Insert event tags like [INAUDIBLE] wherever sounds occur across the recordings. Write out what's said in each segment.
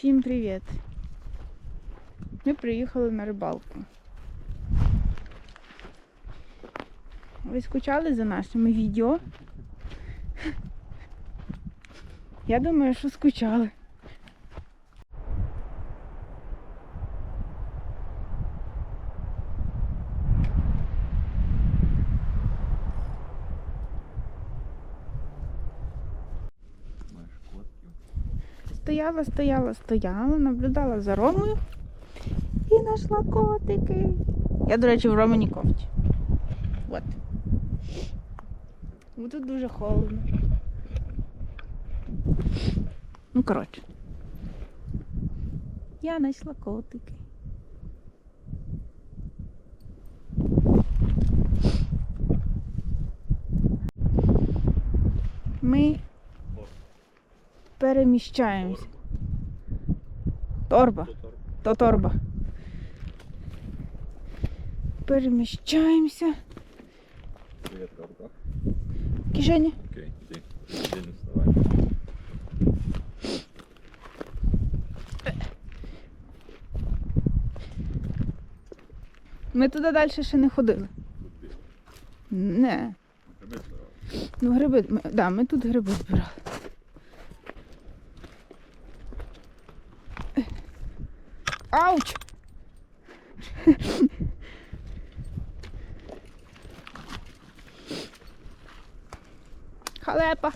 Всім привіт! Ми приїхали на рибалку. Ви скучали за нашими відео? Я думаю, що скучали. Стояла, стояла, стояла, наблюдала за Ромою і знайшла котики. Я, до речі, в Романі кофті. От. Бо тут дуже холодно. Ну, коротше. Я знайшла котики. Ми переміщаємося. Торба. То торба. Переміщаємося. Привет, в руках. В кишені. Окей, вставай. Ми туди далі ще не ходили. Ти. Не. Гриби збирав. Ну, гриби. Ми, да, ми тут гриби збирали. Ауч! Халепа.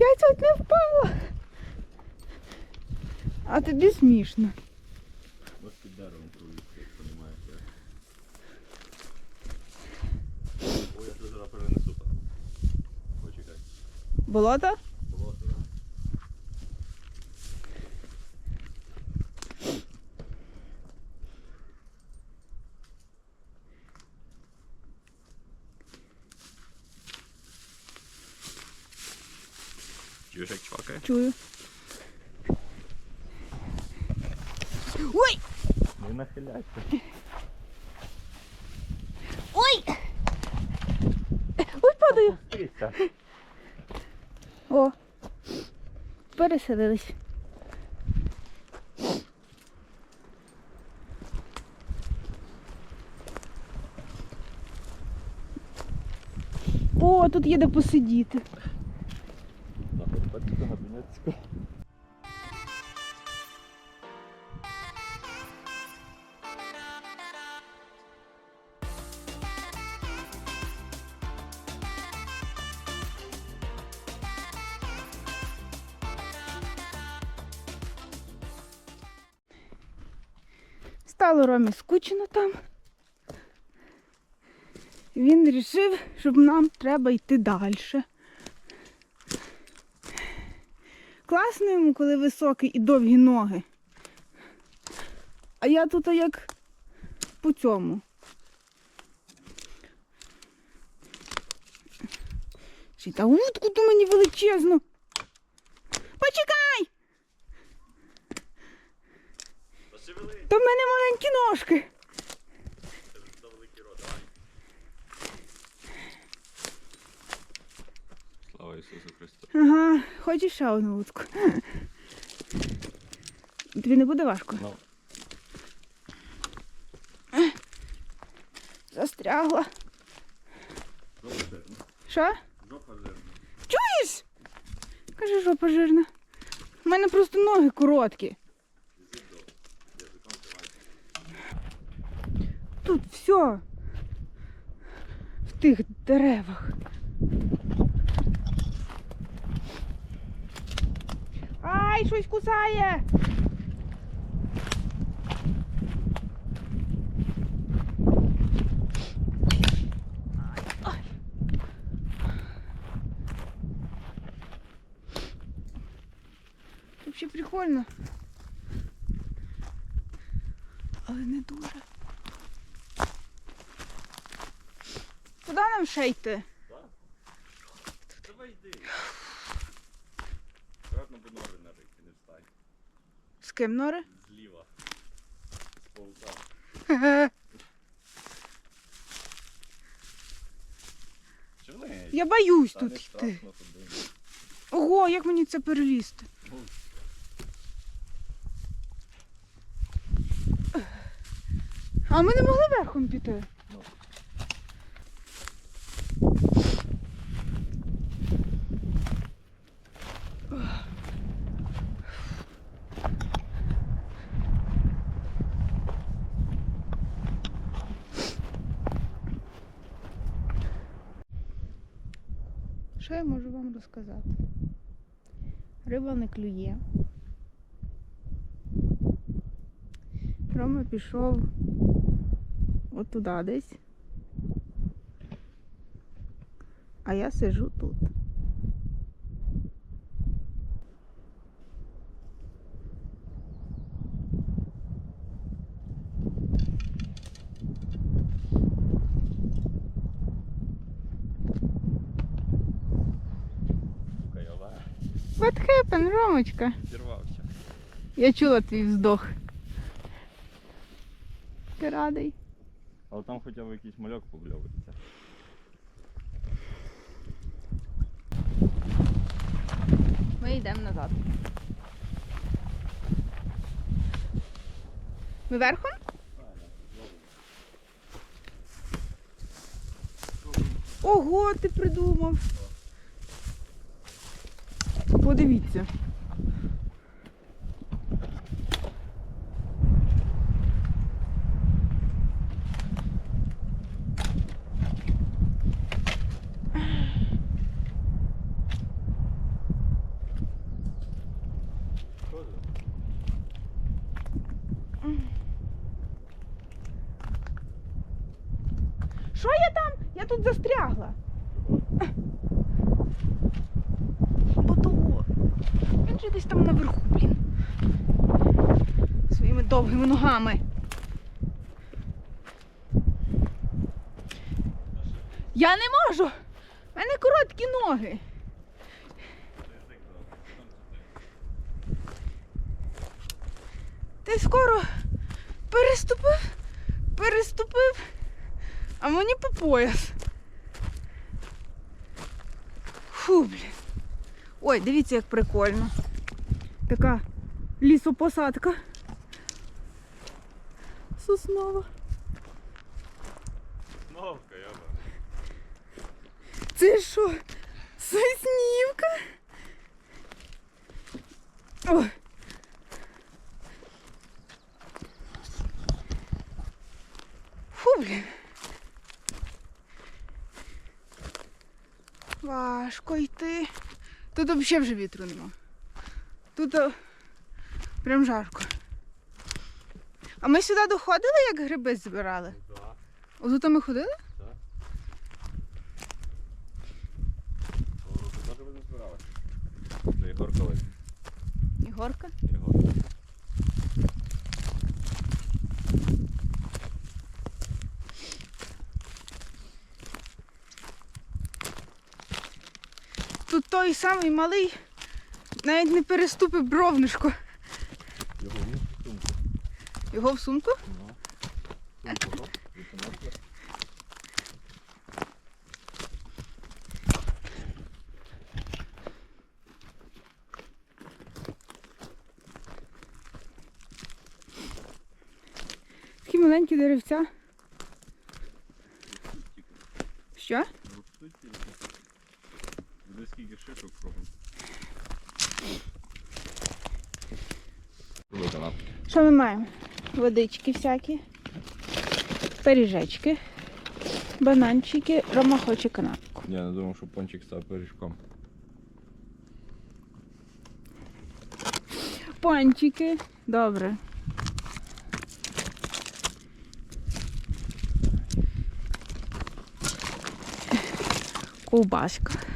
Я чуть не впала. А тобі смішно. Болото? Чуєш, як чвакає? Чую. Ой! Не нахиляйся. Ой! Ой, падаю! Стися. О! Переселились. О, тут є де посидіти. Скучно там. Він вирішив, щоб нам треба йти далі. Класно йому, коли високі і довгі ноги. А я тут як по цьому. Чи та утку то мені величезну. То в мене маленькі ножки. Слава Ісусу Христу. Ага, хочеш ще одну утку? Тобі не буде важко? Ну, Застрягла. жопа жирна. Що? Жопа жирна. Чуєш? Каже, жопа жирна. У мене просто ноги короткі. Тут все. В тих деревах. Ай, щось кусає. Вообще прикольно. Але не дуже. Куди нам ще йти? Давай йди. Гарно бо нори нарити, не встань. З ким нори? Зліва. Полтава. [LAUGHS] Чорний. Я боюсь Та тут йти. Ого, як мені це перелізти? А ми не могли верхом піти. Що я можу вам розказати? Риба не клює. Рома пішов от туди десь. А я сижу тут. What happened, Ромочка? Зірвався. Я чула твій вздох. Ти радий? Але там хоча б якийсь мальок побльовується. Ми йдемо назад. Ми верхом? Ого, ти придумав. Подивіться. Що я там? Я тут застрягла. Бо того. Він же десь там наверху, блін. Своїми довгими ногами. Я не можу! У мене короткі ноги. Ти скоро переступив, переступив, а мені по пояс. Фу, блін. Ой, дивіться, як прикольно. Така лісопосадка. Соснова. Знов кайова. Це що? Соснівка? Ой. Тут взагалі вже вітру нема. Тут о, прям жарко. А ми сюди доходили, як гриби збирали? Так. Да. Отут ми ходили? Так. О, ти теж ви не збирали? Це Єгор коли? Ігорка? Єгор. Тут той самий малий навіть не переступив бровнишко. Його в сумку. Його в сумку? Ну. Сумку. Такі маленькі деревця. Що? Скільки шишок кругом. Що ми маємо? Водички всякі, пиріжечки, бананчики, Рома хоче канапку. Я не думав, що пончик став пиріжком. Пончики. Добре. Ковбаска.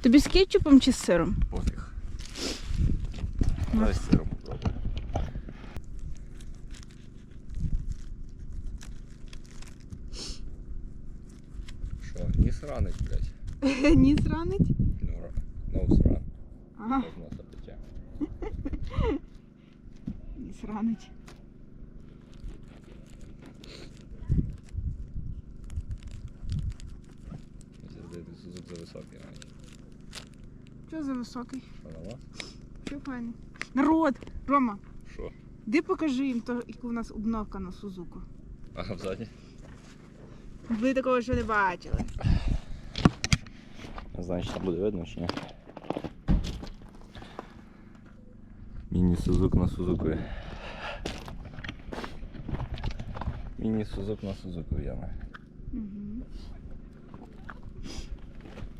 Тобі з кетчупом чи з сиром? Пофіг. Ну. Дай з сиром попробуй. Що, ніс ранить, блядь? [LAUGHS] Ні, зранить. Ну, ра- ноус ран. Ага, З носа [LAUGHS] Високий? На вас? Народ! Рома, Що? де покажи їм, то, яку у нас обновка на Сузуку. А взаді? Ви такого ще не бачили. Не знаю, чи буде видно чи ні. Міні-сузук на Сузуку. Міні-сузук на Сузуку яма. Угу.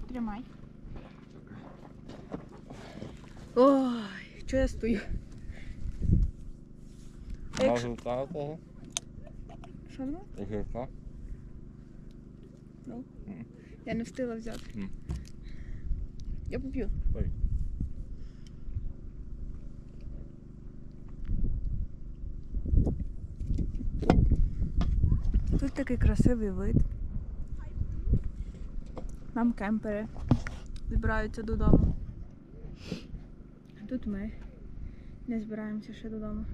Тримай. Ой, що я стою? Якщо- Можу та того? Що воно? Огірка. Я не встигла взяти. М. Я поп'ю. Тут такий красивий вид. Там кемпери збираються додому. Тут ми не збираємося ще додому.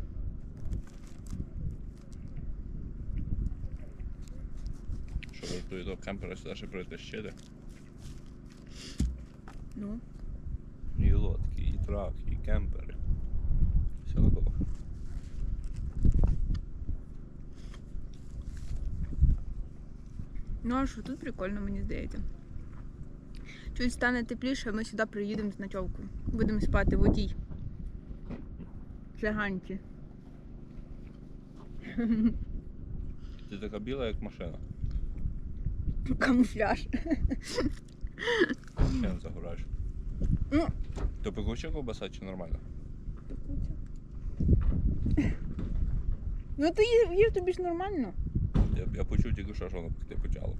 Що ви до кемпера сюди ще притащили? Ну, І лодки, і траки, і кемпери. Все готово. ну а що тут прикольно, мені здається. Чуть стане тепліше, ми сюди приїдемо з ночовкою. Будемо спати в одій. Циганці. Ти така біла, як машина. Камуфляж. Чим загораєш? Ну. То пекуча ковбаса чи нормально? Ну ти їв тобі ж нормально. Я, я почув тільки що, що воно пекти почало.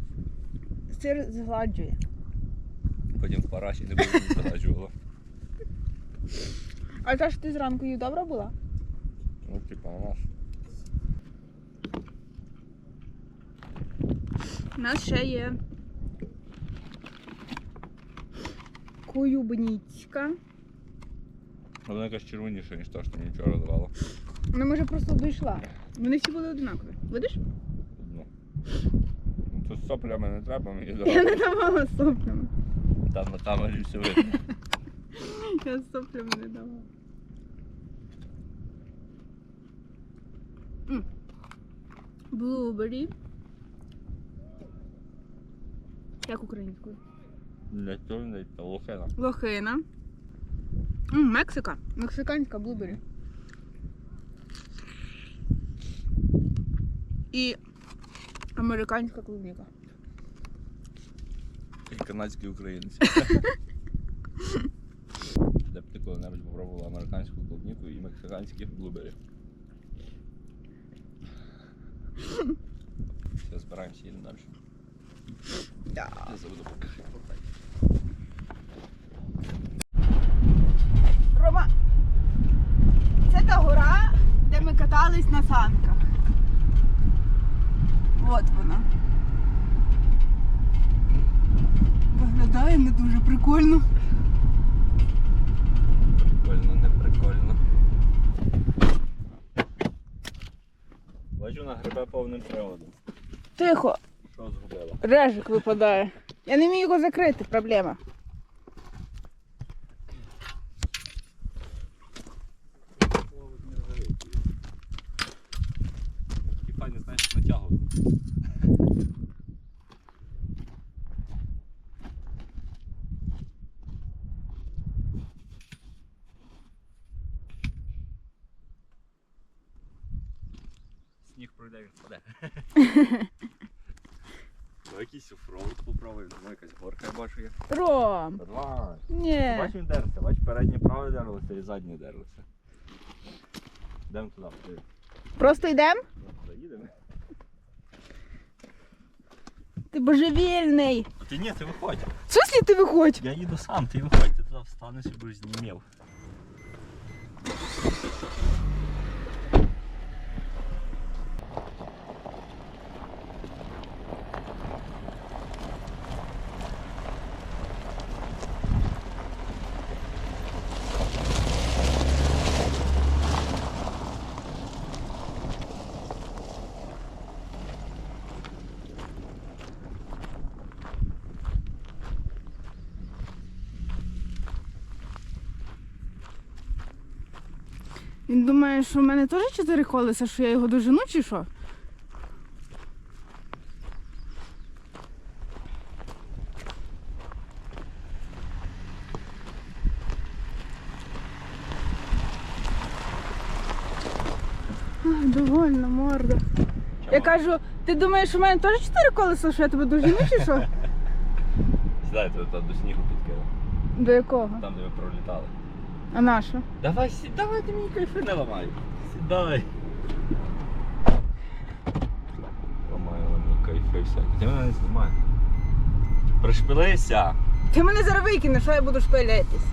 Сир згладжує. Потім в параші не було не. А та що ти зранку їв добра була? Ну, типа, у нас. У нас ще є Куюбницька. Вона якась червоніша, ніж та, що мені вчора давала. Вона може просто дійшла. Вони всі були однакові. Видиш? Ну. Ну, тут соплями не треба мені Я не давала соплями. Там на камері все видно. [LAUGHS] Я соплями не давала. Блубері. Як українською? Не чорний, та лохина. Лохина. М, Мексика. Мексиканська блубері. І американська клубніка. Канадський українець. Де [LAUGHS] б ти коли-небудь попробувала американську клубніку і мексиканські блубері. Все, збираємося, їдемо далі. Да. Я забуду поки. Рома, це та гора, де ми катались на санках. От вона. Виглядає не дуже прикольно. Прикольно, не прикольно. Бачу на грибе повним приводом. Тихо, Що згубила? режик випадає. Я не вмію його закрити, проблема. Сніг пройде, він впаде. Ну, якийсь офроуд попробуємо, ну, якась горка я бачу є. Ром, Давай. ні. Бач, він дерся, бач, переднє праве дерлося і заднє дерлося. Йдемо туди, ти. Просто йдемо? Заїдемо. Ти божевільний. А Ти ні, ти виходь. В смысле ти виходь? Я їду сам, ти виходь, ти туди встанеш і будеш знімів. Він думає, що в мене теж чотири колеса, що я його дожену чи що? Довольно, морда. Я кажу, ти думаєш, у мене теж чотири колеса, що я тебе дожену чи що? [LAUGHS] Сідайте там до снігу підкинув. До якого? Там, де ви пролітали. А на що? Давай сідай, ти мені кайфи не ламай. Сідай. Ламаю мені кайфи всякі. Ти мене не знімай. Пришпилися. Ти мене зараз викинеш, що я буду шпилятись.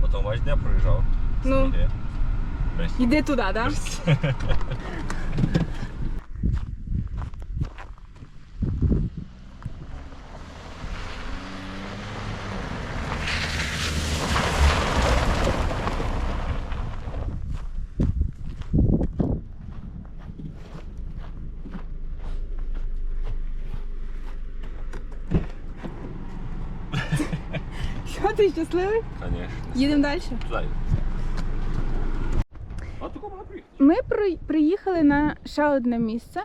Потім бачиш, де я проїжджав. Ну. Іди туди, так? Да? [LAUGHS] Що ти щасливий? Конечно. Їдемо далі. Приїхати. Ми приїхали на ще одне місце.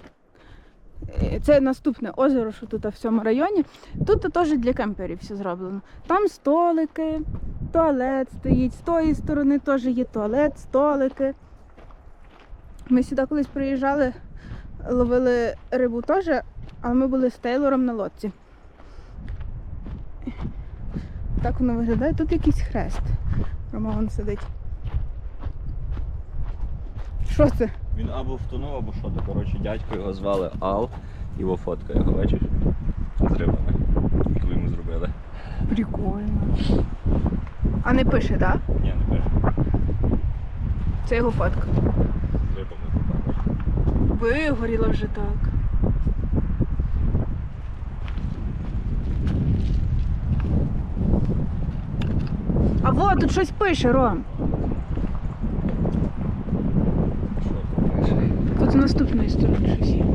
Е, Це наступне озеро, що тут в цьому районі. Тут теж для кемперів все зроблено. Там столики, туалет стоїть. З тої сторони теж є туалет, столики. Ми сюди колись приїжджали, ловили рибу теж, але ми були з Тейлором на лодці. Так воно виглядає. Тут якийсь хрест. Рома вон сидить. Що це? Він або втонув, або що то. Коротше, дядько його звали Ал, його фотка його бачиш? З рибами. Яку йому зробили. Прикольно. А не пише, так? Ні, не пише. Це його фотка. З рибами. Вигоріла вже так. А вот тут щось пише, Ром. Тут? Тут з наступної сторони щось є.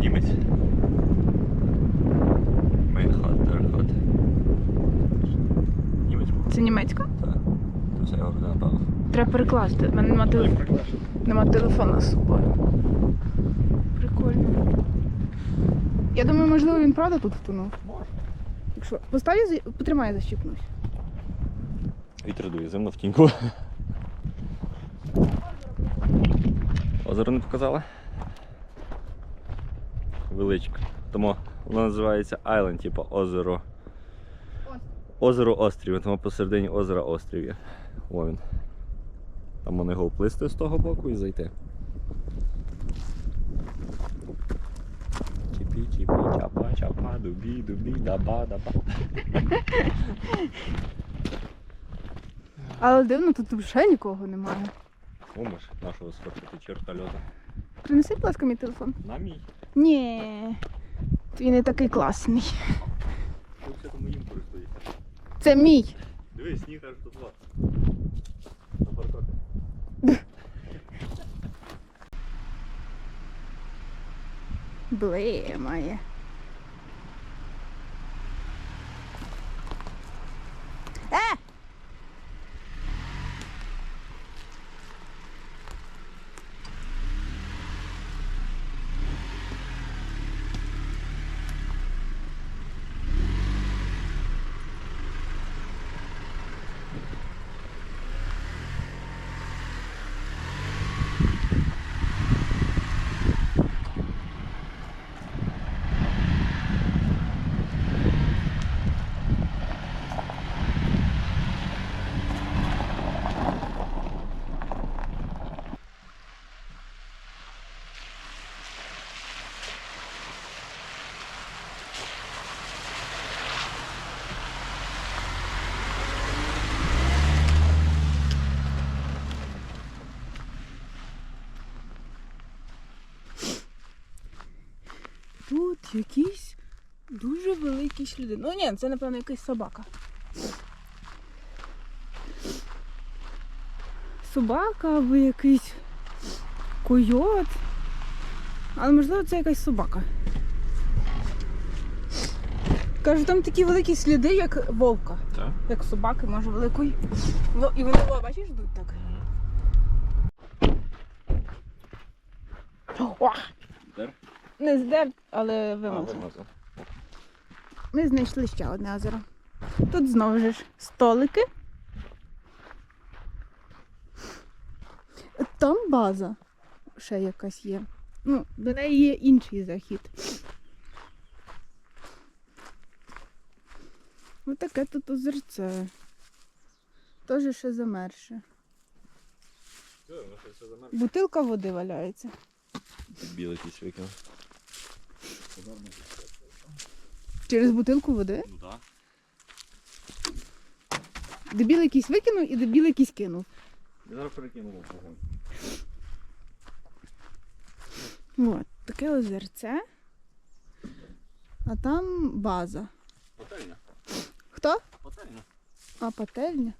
Німець. Мейнхат, Дерхат. Німець був. Це німецька? Так. Це все його напевно. Треба перекласти. У мене нема, телеф... нема телефона з собою. Прикольно. Я думаю, можливо, він правда тут втонув. Якщо постав, я потримай, защіпнусь. Вітер дує, зимно в тіньку. Озеро не показала? Величке. Тому воно називається Island, типу озеро. Озеро Острів, тому посередині озера Острів є. О він. Там вони його вплисти з того боку і зайти. Дубі, дубі, даба, даба. Але дивно, тут взагалі нікого немає. Умиш нашого сфоткати черта льоду. Принеси, будь ласка, мій телефон. На мій. Ні. Він не такий класний. Ви все тому їм користуєтеся. Це мій. Дивись, сніг аж тут вот. На парковці. Блимає. Е! Тут якийсь дуже великий сліди. Ну ні, це напевно якась собака. Собака або якийсь койот. Але можливо це якась собака. Кажу, там такі великі сліди, як вовка, Так? як собаки, може, великої. І вони, о, бачиш, йдуть так. О? Не здер, але вимазав. Ми знайшли ще одне озеро. Тут знову ж столики. Там база ще якась є. Ну, до неї є інший захід. Ось таке тут озерце. Теж ще замерше. Бутилка води валяється. Білий якийсь викинув. Через бутилку води. Ну так. Дебіл якийсь викинув і дебіл якийсь кинув. Я зараз перекинув вогонь. От, таке озерце. А там база. Пательня. Хто? Пательня. А, пательня.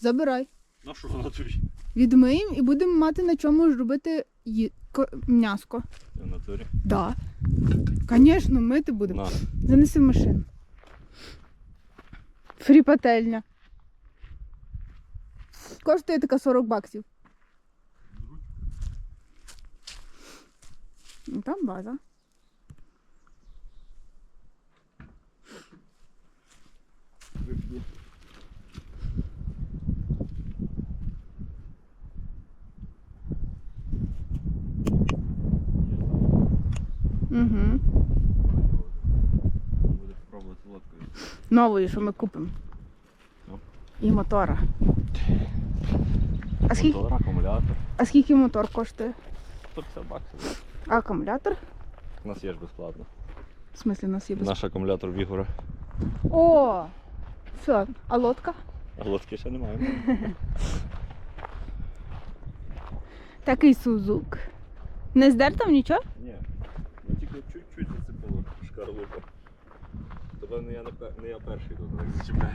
Забирай. Ну що вона тобі? Відмиємо і будемо мати на чому ж робити ї... ко- м'яско. В натурі. Да. Звісно, мити будемо. На. Занеси в машину. Фрі пательня. Коштує така 40 баксів. Ну, Там база. Угу. Буде пробувати лодкою. Нової, що ми купимо. Ну. І мотора. А скільки, Мотор, акумулятор. а скільки мотор коштує? 150 баксів. А акумулятор? У нас є ж безплатно. В смислі, у нас є без... Наш акумулятор Вігора. О! Все, а лодка? А лодки ще немає. [LAUGHS] Такий сузук. Не здер там нічого? Ні. Ну тільки чуть-чуть зацепило шкарлупу. Тобто не я, не, я перший тут зачіпляю.